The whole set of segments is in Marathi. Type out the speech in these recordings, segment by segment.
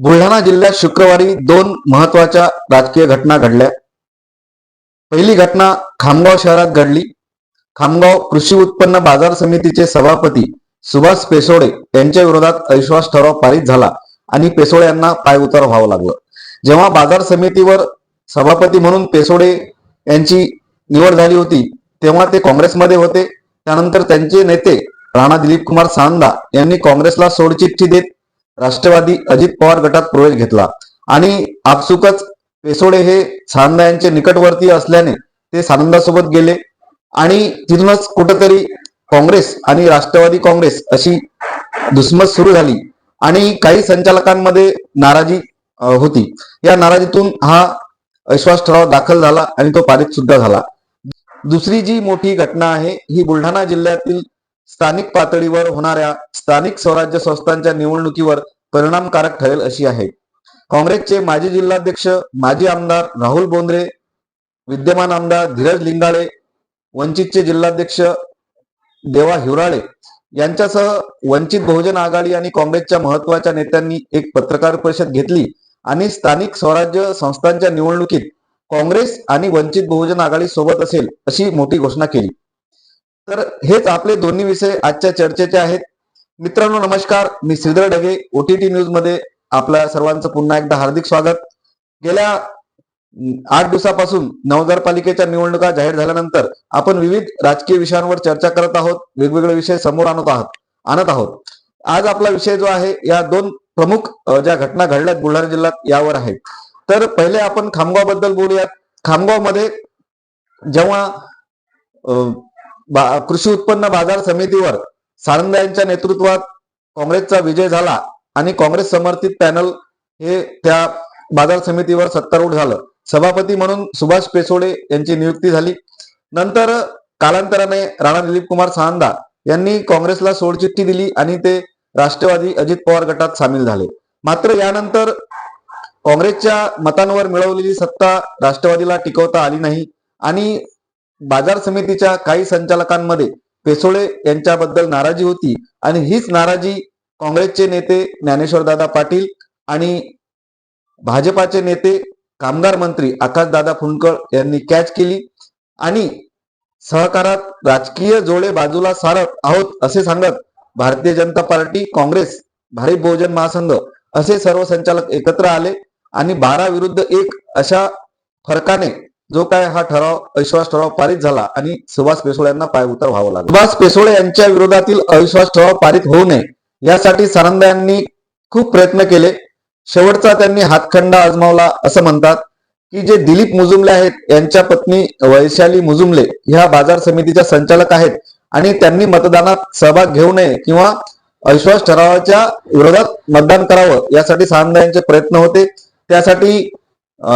बुलढाणा जिल्ह्यात शुक्रवारी दोन महत्त्वाच्या राजकीय घटना घडल्या. पहिली घटना खामगाव शहरात घडली. खामगाव कृषी उत्पन्न बाजार समितीचे सभापती सुभाष पेसोडे यांच्या विरोधात अविश्वास ठराव पारित झाला आणि पेसोडे यांना पायउतार व्हावं लागलं. जेव्हा बाजार समितीवर सभापती म्हणून पेसोडे यांची निवड झाली होती तेव्हा ते काँग्रेसमध्ये होते. त्यानंतर त्यांचे नेते राणा दिलीप कुमार सांदा यांनी काँग्रेसला सोडचिठ्ठी देत राष्ट्रवादी अजित पवार गटात प्रवेश घेतला. आणि आपसुकच पेसोडे हे सानंदा यांचे निकटवर्ती असल्याने ते सानंदासोबत गेले. आणि तिथूनच कुठंतरी काँग्रेस आणि राष्ट्रवादी काँग्रेस अशी दुस्मत सुरू झाली. आणि काही संचालकांमध्ये नाराजी होती. या नाराजीतून हा अविश्वास ठराव दाखल झाला आणि तो पारित सुद्धा झाला. दुसरी जी मोठी घटना आहे ही बुलढाणा जिल्ह्यातील स्थानिक पातळीवर होणाऱ्या स्थानिक स्वराज्य संस्थांच्या निवडणुकीवर परिणामकारक ठरेल अशी आहे. काँग्रेसचे माजी जिल्हाध्यक्ष माजी आमदार राहुल बोंद्रे विद्यमान आमदार धीरज लिंगाळे वंचितचे जिल्हाध्यक्ष देवा हिवराळे यांच्यासह वंचित बहुजन आघाडी आणि काँग्रेसच्या महत्त्वाच्या नेत्यांनी एक पत्रकार परिषद घेतली आणि स्थानिक स्वराज्य संस्थांच्या निवडणुकीत काँग्रेस आणि वंचित बहुजन आघाडी सोबत असेल अशी मोठी घोषणा केली. तर हेच आपले दोन्ही विषय आजच्या चर्चेचे आहेत. मित्रांनो नमस्कार. मी श्रीधर ढगे ओटीटी न्यूजमध्ये आपल्या सर्वांचं पुन्हा एकदा हार्दिक स्वागत. गेल्या आठ दिवसापासून नगरपालिकेच्या निवडणुका जाहीर झाल्यानंतर आपण विविध राजकीय विषयांवर चर्चा करत आहोत. वेगवेगळे विषय समोर आणत आहोत आणत आहोत. आज आपला विषय जो आहे या दोन प्रमुख ज्या घटना घडल्यात बुलढाणा जिल्ह्यात यावर आहे. तर पहिले आपण खामगावबद्दल बोलूयात. खामगावमध्ये जेव्हा कृषी उत्पन्न बाजार समितीवर सारंग यांच्या नेतृत्वात काँग्रेसचा विजय झाला आणि काँग्रेस समर्थित पॅनल हे त्या बाजार समितीवर सत्तारूढ झालं. सभापती म्हणून सुभाष पेसोडे यांची नियुक्ती झाली. नंतर कालांतराने राणा दिलीप कुमार साहंदा यांनी काँग्रेसला सोडचिठ्ठी दिली आणि ते राष्ट्रवादी अजित पवार गटात सामील झाले. मात्र यानंतर काँग्रेसच्या मतांवर मिळवलेली सत्ता राष्ट्रवादीला टिकवता आली नाही आणि बाजार समितीच्या काही संचालकांमध्ये पेसोळे यांच्याबद्दल नाराजी होती आणि हीच नाराजी काँग्रेसचे नेते ज्ञानेश्वरदादा पाटील आणि भाजपाचे नेते कामगार मंत्री आकाशदादा फुंडकर यांनी कॅच केली आणि सहकारात राजकीय जोडे बाजूला सारत आहोत असे सांगत भारतीय जनता पार्टी काँग्रेस भारी बहुजन महासंघ असे सर्व संचालक एकत्र आले आणि बारा विरुद्ध एक अशा फरकाने जो काय हा ठराव अविश्वास ठराव पारित झाला आणि सुभाष पेसोळे यांना पायउतार व्हावं लागलं. सुभाष पेसोळे यांच्या विरोधातील अविश्वास ठराव पारित होऊ नये यासाठी सानंद यांनी खूप प्रयत्न केले. शेवटचा त्यांनी हातखंडा आजमावला असं म्हणतात की जे दिलीप मुजुमले आहेत यांच्या पत्नी वैशाली मुजुमले ह्या बाजार समितीच्या संचालक आहेत आणि त्यांनी मतदानात सहभाग घेऊ नये किंवा अविश्वास ठरावाच्या विरोधात मतदान करावं यासाठी सानंद यांचे प्रयत्न होते. त्यासाठी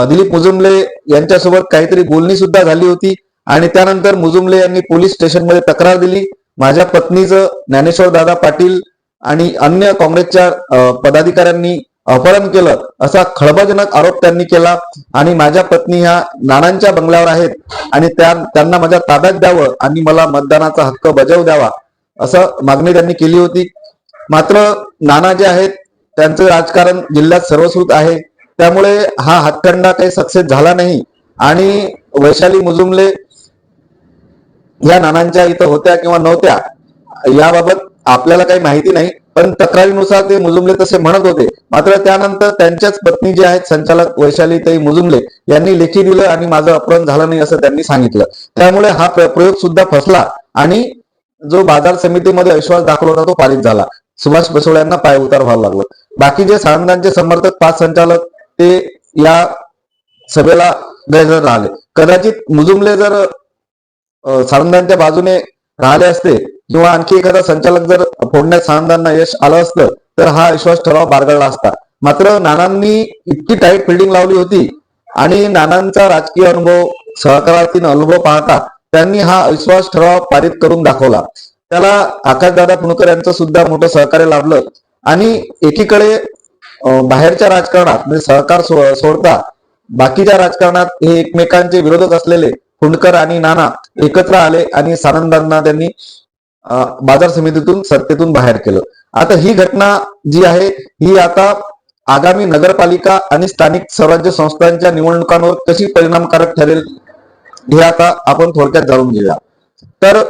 दिलीप मुजुमले यांच्यासोबत काहीतरी बोलणी सुद्धा झाली होती आणि त्यानंतर मुजुमले यांनी पोलीस स्टेशनमध्ये तक्रार दिली. माझ्या पत्नीचं ज्ञानेश्वर दादा पाटील आणि अन्य काँग्रेसच्या पदाधिकाऱ्यांनी अपहरण केलं असा खळबळजनक आरोप त्यांनी केला आणि माझ्या पत्नी ह्या नानांच्या बंगल्यावर आहेत आणि त्या त्यांना माझ्या ताब्यात द्यावं आणि मला मतदानाचा हक्क बजावू द्यावा असं मागणी त्यांनी केली होती. मात्र नाना जे आहेत त्यांचं राजकारण जिल्ह्यात सर्वश्रुत आहे. त्यामुळे हा हातखंडा काही सक्सेस झाला नाही. आणि वैशाली मुजुमले या नानांच्या इथं होत्या किंवा नव्हत्या याबाबत आपल्याला काही माहिती नाही. पण तक्रारीनुसार ते मुजुमले तसे म्हणत होते. मात्र त्यानंतर त्यांच्याच पत्नी जे आहेत संचालक वैशाली ताई मुजुमले यांनी लेखी दिलं आणि माझं अपहरण झालं नाही असं त्यांनी सांगितलं. त्यामुळे हा प्र- प्रयोग सुद्धा फसला आणि जो बाजार समितीमध्ये विश्वास दाखवला होता तो पारित झाला. सुभाष बसोळ्यांना पाय उतार व्हावं लागलं. बाकीचे सानंदांचे समर्थक पाच संचालक ते या सभेला गैरहजर राहिले. कदाचित मुजुमले जर अ, सानंदांच्या बाजूने राहिले असते किंवा आणखी एखादा संचालक जर फोडण्यात सानंदांना यश आलं असतं तर हा विश्वास ठराव बारगळला असता. मात्र नानांनी इतकी टाईट फिल्डिंग लावली होती आणि नानांचा राजकीय अनुभव सहकारातील अनुभव पाहता त्यांनी हा विश्वास ठराव पारित करून दाखवला. त्याला आकाशदादा पुणकर यांचं सुद्धा मोठं सहकार्य लाभलं आणि एकीकडे बाहेरच्या राजकारणात म्हणजे सहकार सो- सोडता बाकीच्या राजकारणात हे एकमेकांचे विरोधक असलेले फुंडकर आणि नाना एकत्र आले आणि सानंदांना त्यांनी बाजार समितीतून सत्तेतून बाहेर केलं. आता ही घटना जी आहे ही आता आगामी नगरपालिका आणि स्थानिक स्वराज्य संस्थांच्या निवडणुकांवर कशी परिणामकारक ठरेल हे आता आपण थोडक्यात जाणून घेऊया. तर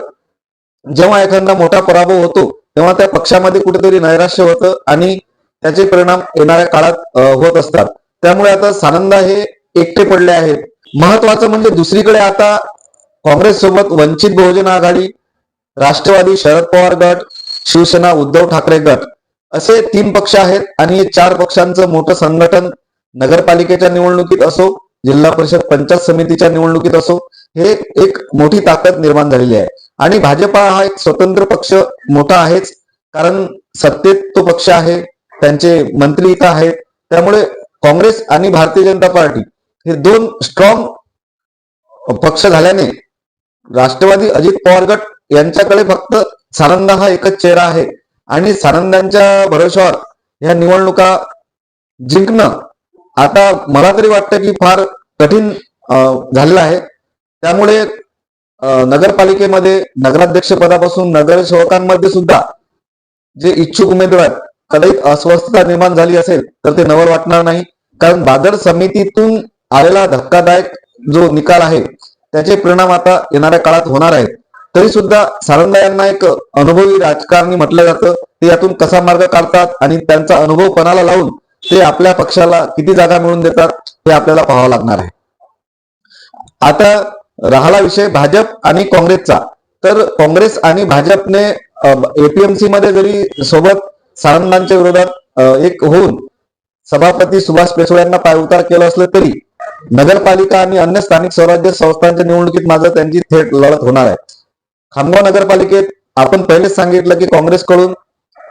जेव्हा एखादा मोठा पराभव होतो तेव्हा त्या पक्षामध्ये कुठेतरी नैराश्य होतं आणि त्याचे परिणाम येणाऱ्या काळात होत असतात. त्यामुळे आता सानंदा हे एकटे पडले आहेत. महत्वाचं म्हणजे दुसरीकडे आता काँग्रेस सोबत वंचित बहुजन आघाडी राष्ट्रवादी शरद पवार गट शिवसेना उद्धव ठाकरे गट असे तीन पक्ष आहेत आणि चार पक्षांचं मोठं संघटन नगरपालिकेच्या निवडणुकीत असो जिल्हा परिषद पंचायत समितीच्या निवडणुकीत असो हे एक मोठी ताकद निर्माण झालेली आहे. आणि भाजपा हा एक स्वतंत्र पक्ष मोठा आहेच कारण सत्तेत तो पक्ष आहे त्यांचे मंत्री इथं आहेत. त्यामुळे काँग्रेस आणि भारतीय जनता पार्टी हे दोन स्ट्रॉंग पक्ष झाल्याने राष्ट्रवादी अजित पवार गट यांच्याकडे फक्त सानंदा हा एकच चेहरा आहे. आणि सानंदांच्या भरोश्यावर ह्या निवडणुका जिंकणं आता मला तरी वाटतं की फार कठीण झालेलं आहे. त्यामुळे नगरपालिकेमध्ये नगराध्यक्ष पदापासून नगरसेवकांमध्ये सुद्धा जे इच्छुक उमेदवार आहेत, कदाचित अस्वस्थता निर्माण झाली असेल तर ते नवल वाटणार नाही. कारण बाजार समितीतून आलेला धक्कादायक जो निकाल आहे त्याचे परिणाम आता येणाऱ्या काळात होणार आहेत. तरी सुद्धा सारंगा यांना एक अनुभवी राजकारणी म्हटलं जातं. ते यातून कसा मार्ग काढतात आणि त्यांचा अनुभव पणाला लावून ते आपल्या पक्षाला किती जागा मिळवून देतात हे आपल्याला पाहावं लागणार आहे. आता राहिला विषय भाजप आणि काँग्रेसचा. तर काँग्रेस आणि भाजपने एपीएमसी मध्ये जरी सोबत सारंगांच्या विरोधात एक होऊन सभापती सुभाष पेसोळ्यांना पायउतार केलं असलं तरी नगरपालिका आणि अन्य स्थानिक स्वराज्य संस्थांच्या निवडणुकीत माझं त्यांची थेट लढत होणार आहे. खामगाव नगरपालिकेत आपण पहिलेच सांगितलं की काँग्रेसकडून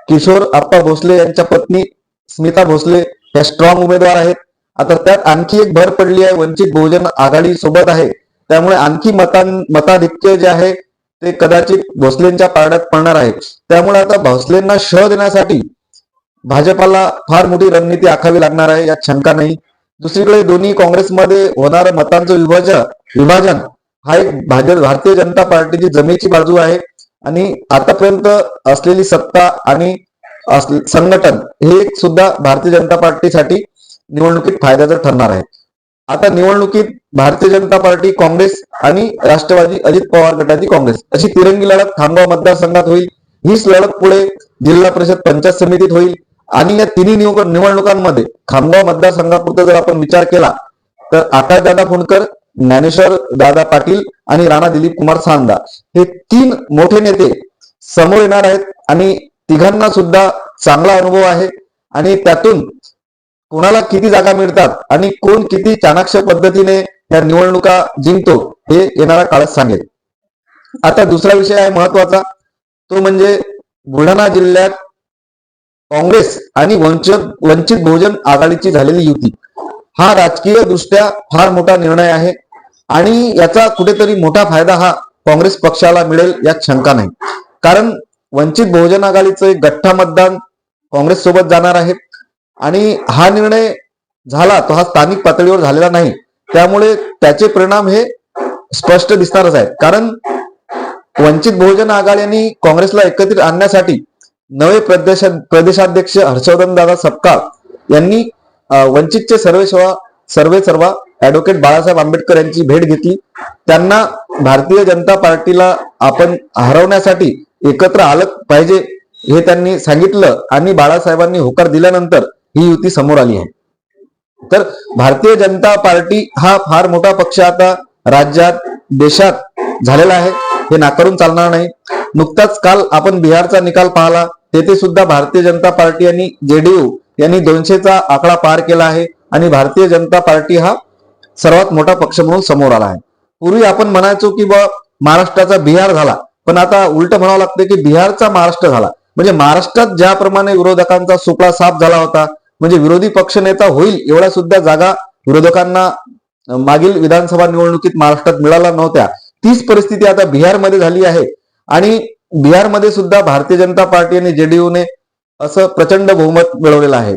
किशोर आप्पा भोसले यांच्या पत्नी स्मिता भोसले या स्ट्रॉंग उमेदवार आहेत. आता त्यात आणखी एक भर पडली आहे वंचित बहुजन आघाडी सोबत आहे. त्यामुळे आणखी मतां मताधिक्य जे आहे ते कदाचित भोसलेंच्या पारड्यात पडणार आहे त्यामुळे आता भोसलेंना शह देण्यासाठी भाजपाला फार मोठी रणनीती आखावी लागणार आहे यात शंका नाही. दुसरीकडे दोन्ही काँग्रेसमध्ये होणारं मतांचं विभाजन विभाजन हा एक भाजप भारतीय जनता पार्टीची जमेची बाजू आहे. आणि आतापर्यंत असलेली सत्ता आणि संघटन हे सुद्धा भारतीय जनता पार्टीसाठी निवडणुकीत फायद्याचं ठरणार आहे. आता निवडणुकीत भारतीय जनता पार्टी काँग्रेस आणि राष्ट्रवादी अजित पवार गटाची काँग्रेस. अशी तिरंगी लढत खामगाव मतदारसंघात होईल. हीच लढत पुढे जिल्हा परिषद पंचायत समितीत होईल. आणि या तिन्ही निवडणुकांमध्ये खामगाव मतदारसंघापुरता जर आपण विचार केला तर आकाशदादा फुंडकर ज्ञानेश्वर दादा पाटील आणि राणा दिलीप कुमार सांदा हे तीन मोठे नेते समोर येणार आहेत. आणि तिघांना सुद्धा चांगला अनुभव आहे. आणि त्यातून कोणाला किती जागा मिळतात आणि कोण किती चाणाक्ष पद्धतीने या निवडणुका जिंकतो हे येणारा काळात सांगेल. आता दुसरा विषय आहे महत्त्वाचा. तो म्हणजे बुलढाणा जिल्ह्यात काँग्रेस आणि वंचित वंचित बहुजन आघाडीची झालेली युती. हा राजकीय दृष्ट्या फार मोठा निर्णय आहे आणि याचा कुठेतरी मोठा फायदा हा काँग्रेस पक्षाला मिळेल यात शंका नाही. कारण वंचित बहुजन आघाडीचं एक गठ्ठा मतदान काँग्रेस सोबत जाणार आहे आणि हा निर्णय झाला तो हा स्थानिक पातळीवर झालेला नाही. त्यामुळे त्याचे परिणाम हे स्पष्ट दिसणारच आहेत. कारण वंचित बहुजन आघाडीने काँग्रेसला एकत्रित आणण्यासाठी नवे प्रदेश प्रदेशाध्यक्ष हर्षवर्धन दादा सपकाळ यांनी वंचितचे सर्वे सेवा सर्वे सर्वा ऍडव्होकेट बाळासाहेब आंबेडकर यांची भेट घेतली. त्यांना भारतीय जनता पार्टीला आपण हरवण्यासाठी एकत्र आलं पाहिजे हे त्यांनी सांगितलं आणि बाळासाहेबांनी होकार दिल्यानंतर ही युती समोर आली आहे. तर भारतीय जनता पार्टी हा फार मोठा पक्ष आता राज्यात देशात झालेला आहे. हे नाकारून चालणार नाही. नुकताच काल आपण बिहारचा निकाल पाहिला तेथे सुद्धा भारतीय जनता पार्टी आणि जेडीयू यांनी दोनशेचा आकडा पार केला आहे आणि भारतीय जनता पार्टी हा सर्वात मोठा पक्ष म्हणून समोर आला आहे. पूर्वी आपण म्हणायचो की बा महाराष्ट्राचा बिहार झाला. पण आता उलट म्हणावं लागतं की बिहारचा महाराष्ट्र झाला. म्हणजे महाराष्ट्रात ज्याप्रमाणे विरोधकांचा सुपळा साफ झाला होता म्हणजे विरोधी पक्षनेता होईल एवढ्या सुद्धा जागा विरोधकांना मागील विधानसभा निवडणुकीत महाराष्ट्रात मिळाल्या नव्हत्या. तीच परिस्थिती आता बिहारमध्ये झाली आहे. आणि बिहारमध्ये सुद्धा भारतीय जनता पार्टी आणि जेडीयूने असं प्रचंड बहुमत मिळवलेलं आहे.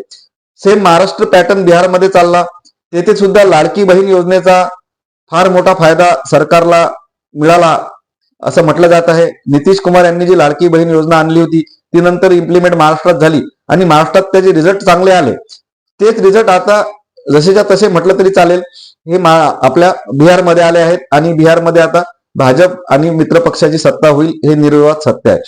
सेम महाराष्ट्र पॅटर्न बिहारमध्ये चालला. तेथे सुद्धा लाडकी बहीण योजनेचा फार मोठा फायदा सरकारला मिळाला असं म्हटलं जात आहे. नितीश कुमार यांनी जी लाडकी बहीण योजना आणली होती ती नंतर इम्प्लिमेंट महाराष्ट्रात झाली. आणि महाराष्ट्रात त्याचे रिझल्ट चांगले आले. तेच रिझल्ट आता जसेच्या तसे म्हटलं तरी चालेल. हे आपल्या बिहारमध्ये आले आहेत आणि बिहारमध्ये आता भाजप आणि मित्र पक्षाची सत्ता होईल हे निर्विवाद सत्य आहे.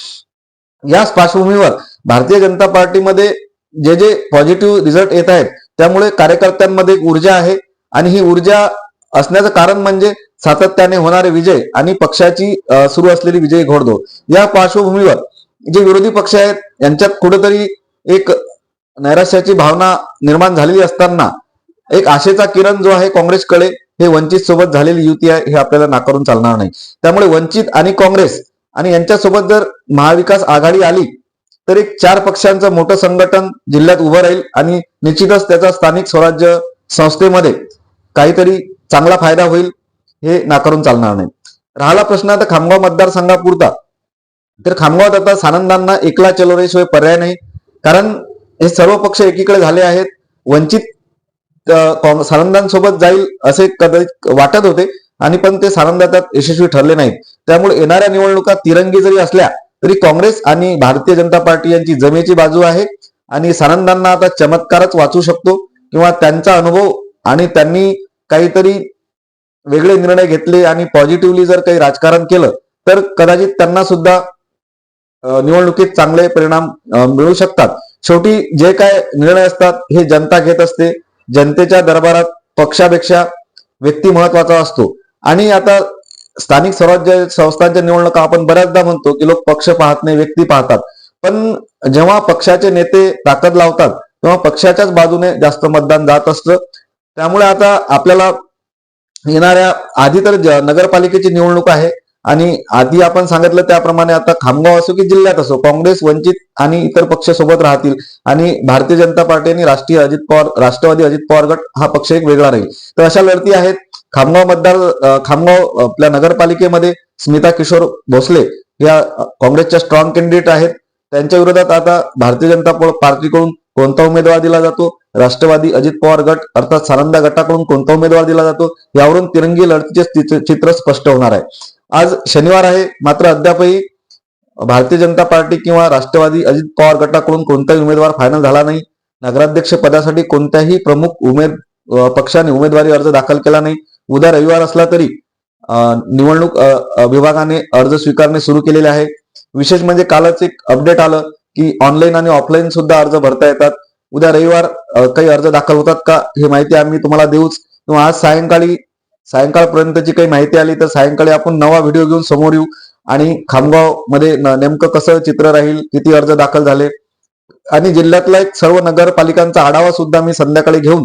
याच पार्श्वभूमीवर भारतीय जनता पार्टीमध्ये जे जे पॉझिटिव्ह रिझल्ट येत आहेत त्यामुळे कार्यकर्त्यांमध्ये एक ऊर्जा आहे. आणि ही ऊर्जा असण्याचं कारण म्हणजे सातत्याने होणारे विजय आणि पक्षाची सुरू असलेली विजयी घोडदौड. या पार्श्वभूमीवर जे विरोधी पक्ष आहेत यांच्यात कुठेतरी एक नैराश्याची भावना निर्माण झालेली असताना एक आशेचा किरण जो आहे काँग्रेसकडे हे वंचित सोबत झालेली युती आहे हे आपल्याला नाकारून चालणार नाही. त्यामुळे वंचित आणि काँग्रेस आणि यांच्यासोबत जर महाविकास आघाडी आली तर एक चार पक्षांचं मोठं संघटन जिल्ह्यात उभं राहील आणि निश्चितच त्याचा स्थानिक स्वराज्य संस्थेमध्ये काहीतरी चांगला फायदा होईल हे नाकारून चालणार नाही. राहिला प्रश्न आता खामगाव मतदारसंघापुरता. तर खामगावात आता सानंदांना एकला चलोरेशिवाय पर्याय नाही. कारण हे सर्व पक्ष एकीकडे झाले आहेत. वंचित अ, सानंदांसोबत जाईल असे कदाचित वाटत होते आणि पण ते सानंद त्यात यशस्वी ठरले नाहीत. त्यामुळे येणाऱ्या निवडणुका तिरंगी जरी असल्या तरी काँग्रेस आणि भारतीय जनता पार्टी यांची जमेची बाजू आहे आणि सानंदांना आता चमत्कारच वाचू शकतो किंवा त्यांचा अनुभव आणि त्यांनी काहीतरी वेगळे निर्णय घेतले आणि पॉझिटिव्हली जर काही राजकारण केलं तर कदाचित त्यांना सुद्धा निवडणुकीत चांगले परिणाम मिळू शकतात. शेवटी जे काय निर्णय असतात हे जनता घेत असते. जनतेच्या दरबारात पक्षापेक्षा व्यक्ती महत्त्वाचा असतो. आणि आता स्थानिक स्वराज्य संस्थांच्या निवडणुका आपण बऱ्याचदा म्हणतो की लोक पक्ष पाहत नाही व्यक्ती पाहतात. पण जेव्हा पक्षाचे नेते ताकद लावतात तेव्हा पक्षाच्याच बाजूने जास्त मतदान जात असतं. त्यामुळे आता आपल्याला येणाऱ्या आधी तर नगरपालिकेची निवडणूक आहे. आणि आधी आपण सांगितलं त्याप्रमाणे आता खामगाव असो की जिल्ह्यात असो काँग्रेस वंचित आणि इतर पक्ष सोबत राहतील. आणि भारतीय जनता पार्टी आणि राष्ट्रीय अजित पवार राष्ट्रवादी अजित पवार गट हा पक्ष एक वेगळा राहील. तर अशा लढती आहेत. खामगाव मतदार खामगाव आपल्या नगरपालिकेमध्ये स्मिता किशोर भोसले या काँग्रेसच्या स्ट्रॉंग कॅन्डिडेट आहेत. त्यांच्या विरोधात आता भारतीय जनता पार्टीकडून कोणता उमेदवार दिला जातो? राष्ट्रवादी अजित पवार गट अर्थात सानंदा गटाकडून कोणता उमेदवार दिला जातो? यावरून तिरंगी लढतीचे चित्र स्पष्ट होणार आहे. आज शनिवार आहे मात्र अद्यापही भारतीय जनता पार्टी किंवा राष्ट्रवादी अजित पवार गटाकडून कोणताही उमेदवार फायनल झाला नाही. नगराध्यक्ष पदासाठी कोणत्याही प्रमुख उमेद पक्षाने उमेदवारी अर्ज दाखल केला नाही. उद्या रविवार असला तरी निवडणूक विभागाने अर्ज स्वीकारणे सुरू केलेले आहे. विशेष म्हणजे कालच एक अपडेट आलं की ऑनलाईन आणि ऑफलाईन सुद्धा अर्ज भरता येतात. उद्या रविवार काही अर्ज दाखल होतात का हे माहिती आम्ही तुम्हाला देऊच. किंवा आज सायंकाळी सायंकाळपर्यंतची काही माहिती आली तर सायंकाळी आपण नवा व्हिडिओ घेऊन समोर येऊ. आणि खामगावमध्ये नेमकं कसं चित्र राहील किती अर्ज दाखल झाले? आणि जिल्ह्यातला एक सर्व नगरपालिकांचा आढावा सुद्धा मी संध्याकाळी घेऊन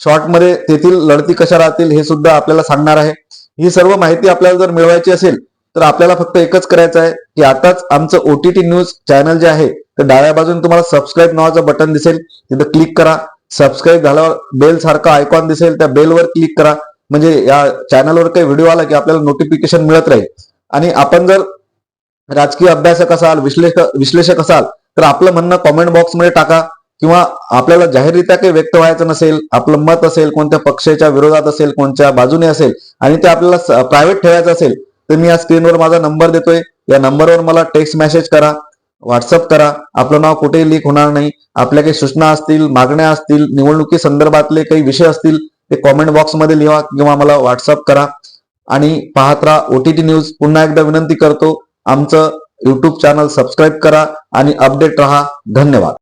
शॉर्टमध्ये तेथील लढती कशा राहतील हे सुद्धा आपल्याला सांगणार आहे. ही सर्व माहिती आपल्याला जर मिळवायची असेल तर आपल्याला फक्त एकच करायचं आहे की आताच आमचं ओटीटी न्यूज चॅनल जे आहे तर डाव्या बाजूने तुम्हाला सबस्क्राईब नावाचं बटन दिसेल. तिथं क्लिक करा. सबस्क्राईब झाल्यावर बेल सारखं आयकॉन दिसेल त्या बेलवर क्लिक करा. म्हणजे या चॅनलवर काही व्हिडिओ आला की आपल्याला नोटिफिकेशन मिळत राहील. आणि आपण जर राजकीय अभ्यासक असाल विश्लेषक विश्लेषक असाल तर आपलं म्हणणं कॉमेंट बॉक्समध्ये टाका किंवा आपल्याला जाहीररित्या काही व्यक्त व्हायचं नसेल आपलं मत असेल कोणत्या पक्षाच्या विरोधात असेल कोणत्या बाजूने असेल आणि ते आपल्याला प्रायव्हेट ठेवायचं असेल तर मी या स्क्रीनवर माझा नंबर देतोय. या नंबरवर मला टेक्स्ट मेसेज करा व्हॉट्सअप करा. आपलं नाव कुठेही लीक होणार नाही. आपल्या काही सूचना असतील मागण्या असतील निवडणुकी संदर्भातले काही विषय असतील ते कॉमेंट बॉक्समध्ये लिहा किंवा मला व्हॉट्सअप करा. आणि पाहत राहा ओटीटी न्यूज पुन्हा एकदा विनंती करतो आमचं युट्यूब चॅनल सबस्क्राईब करा आणि अपडेट रहा. धन्यवाद.